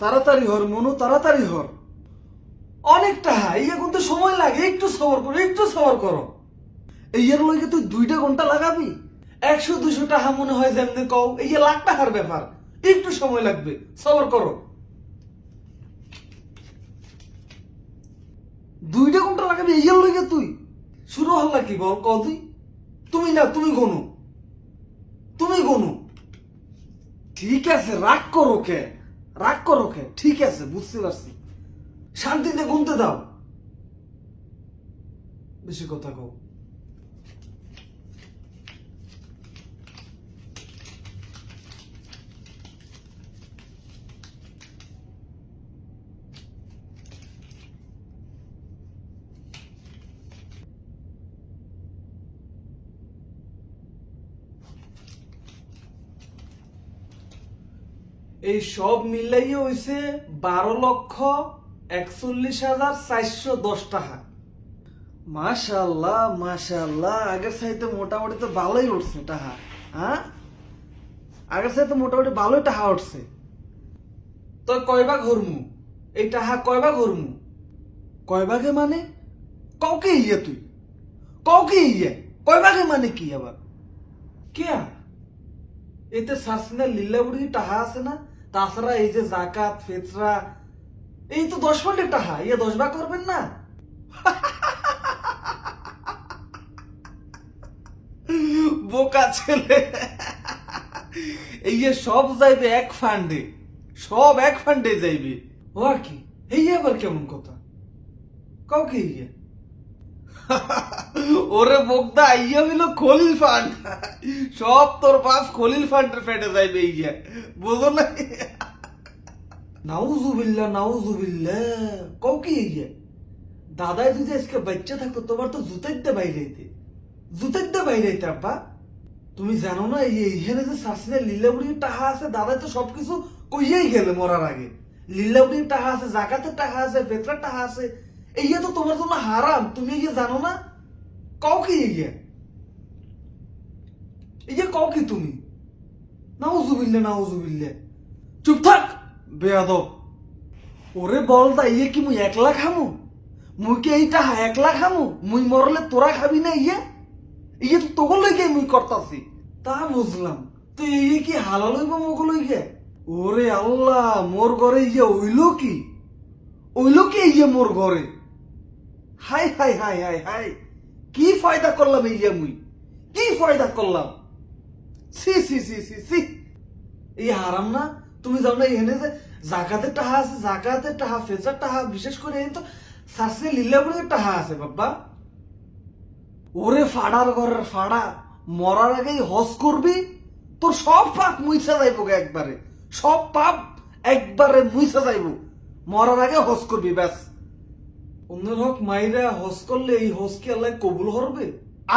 তাড়াতাড়ি হর, মনু, তাড়াতাড়ি হর। অনেকটা হাই এখন তো সময় লাগে, একটু সবর করো, একটু সবর করো। এই এর লইগে তুই দুইটা ঘণ্টা লাগাবি? একশো, দুশো টাকা মনে হয় যেমনি কও, এই যে লাখ টাকার ব্যাপার, একটু সময় লাগবে, সবর করো। দুইটা ঘণ্টা লাগাবি এই এর লইগে তুই? শুরু হল কি বল ক তুই? তুমি না, তুমি গনু তুমি গনু ঠিক আছে, রাগ করো কে? রাগ করো কে ঠিক আছে বুঝতে পারছি। শান্তিতে ঘুমতে দাও। বেশি কথা কও। এই সব মিলাইয়ে হইছে বারো লক্ষ একচল্লিশ হাজার চারশো দশ টাকা। মাশাল্লাহ মাশাল্লাহ। আগের সাইতে মোটামুটি তো ভালোই উঠছে টাকা হ্যাঁ? আগের সাইতে মোটামুটি ভালোই টাকা উঠছে। তো কয়বা ঘরমু এই টাকা কয়বা ঘরমু কয়বাগে মানে? কাউকে ইয়ে তুই? কাউকে ইয়ে? কয়বাগে মানে কি আবার? কে এতে শাসনা লীলাবুড়ি টাহা আছে না? তাছাড়া এই যে জাকাত ফেতরা, এই তো দশ ফন্ডের টাহা ইয়ে দশ ভাগ করবেন না? বোকা ছেলে। এই সব যাইবে এক ফান্ডে সব এক ফান্ডে যাইবে। ও আর কি, এই আবার কেমন কথা? কাউকে ইয়ে ওরে বোগদা ইয়ে হইল খলিল ফান্ড সব তোর বাপ খলিল ফান্ডের ফেটে যাইবে ইয়ে বুঝো না নাউজুবিল্লা নাউজুবিল্লা কাউকে ইয়ে দাদাই যদি আজকে বাচ্চা থাকতো, তোমার তো জুতাইতে বাইরেইতে জুতাইতে বাইরেইতে আব্বা। তুমি জানো না, এই এইখানে যে শাসনের লীলাবুড়ির টাকা আছে, দাদাই তো সবকিছু কইয়াই গেলে মরার আগে। লীলাবুড়ির টাকা আছে, জাকাতের টাকা আছে বেতরার টাকা আছে। এই তো তোমার জন্য হারাম তুমি ইয়ে জানো না? কাউকে ইয়ে এই যে কাউকে তুমি? নাউজুবিল্লা নাউজুবিল্লা চুপ থাক, বেয়াদব। ওরে বল দা ইয়ে কি মুই একলা খামু? মুই কি এইটা একলা খামু? মুই মরলে তোরা খাবি না ইয়ে ইয়ে তো তোকে লইকে মুই করতাছি তা বুঝলাম তো ইয়ে কি হালা লইব মগো লইকে ওরে আল্লাহ মোর ঘরে ইয়ে ওইল কি? ওইল কি ইয়ে মোর ঘরে হাই হাই হাই হাই হাই। কি ফায়দা করলাম এই ইয়ে মুই? কি ফায়দা করলাম? সি সি সি সি সি এই হারাম না? তুমি জানো না এখানে যে জাকাতের টাহা আছে, জাকাতের টাহা ফেজার টাহা, বিশেষ করে এই তো শাস্ত্রে লীলাপুরের টাহা আছে বাবা ওরে ফাড়ার ঘরের ফাড়া, মরার আগেই হজ করবি, তোর সব পাপ মুইছা যাইব একবারে। সব পাপ একবারে মুইছা যাইব। মরার আগে হজ করবি, ব্যাস। অন্যের হক মাইরা হজ করলে এই হজ কি আল্লাহ কবুল করবে?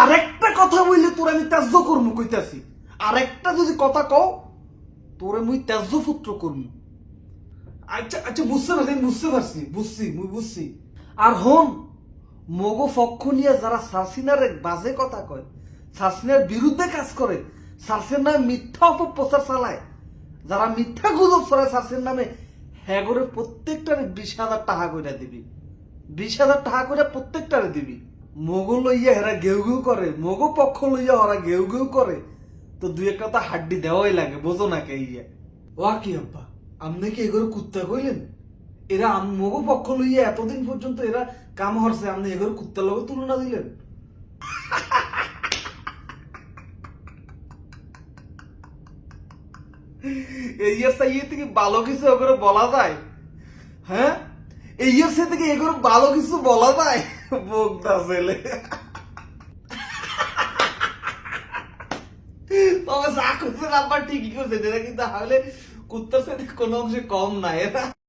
আরেকটা কথা বললে তোর আমি ত্যায্য করব কইতাছি। আরেকটা যদি কথা কও, তোরে মুই ত্যায্য পুত্র করব আচ্ছা আচ্ছা বুঝতে পারছি, আমি বুঝতে পারছি, বুঝছি, মুই বুঝছি। আর হন, মগো পক্ষ নিয়ে যারা সাসিনার বাজে কথা কয় সাসিনার বিরুদ্ধে কাজ করে সাসির নামে মিথ্যা অপপ্রচার চালায়, যারা মিথ্যা গুজব ছড়ায় সাসির নামে হ্যাঁ করে প্রত্যেকটারে বিশ হাজার টাকা করে দিবি। বিশ হাজার টাকা করে প্রত্যেকটারে দিবি। মগো লইয়া হেরা ঘেউ ঘেউ করে মগো পক্ষ লইয়া ওরা ঘেউ ঘেউ করে। তো দুই একটা তো হাড্ডি দেওয়াই লাগে, বোঝো না কে ইয়ে। ওয়া কি আব্বা, আপনি কি এগুলো কুত্তা কইলেন? এরা মগো পক্ষ লইয়া এতদিন পর্যন্ত এরা কাম হরছে আপনি এগুলো কুত্তার লগে তুলনা দিলেন? এই থেকে ভালো কিছু ওগুলো বলা যায়? হ্যাঁ? এই ইউএফসি থেকে এগুলো ভালো কিছু বলা যায়? বোগদা ছেলে। তবে যা করছে আব্বা ঠিকই করছে, এটা কিন্তু তাহলে কুত্তার সাথে কোনো অংশে কম না, এরা।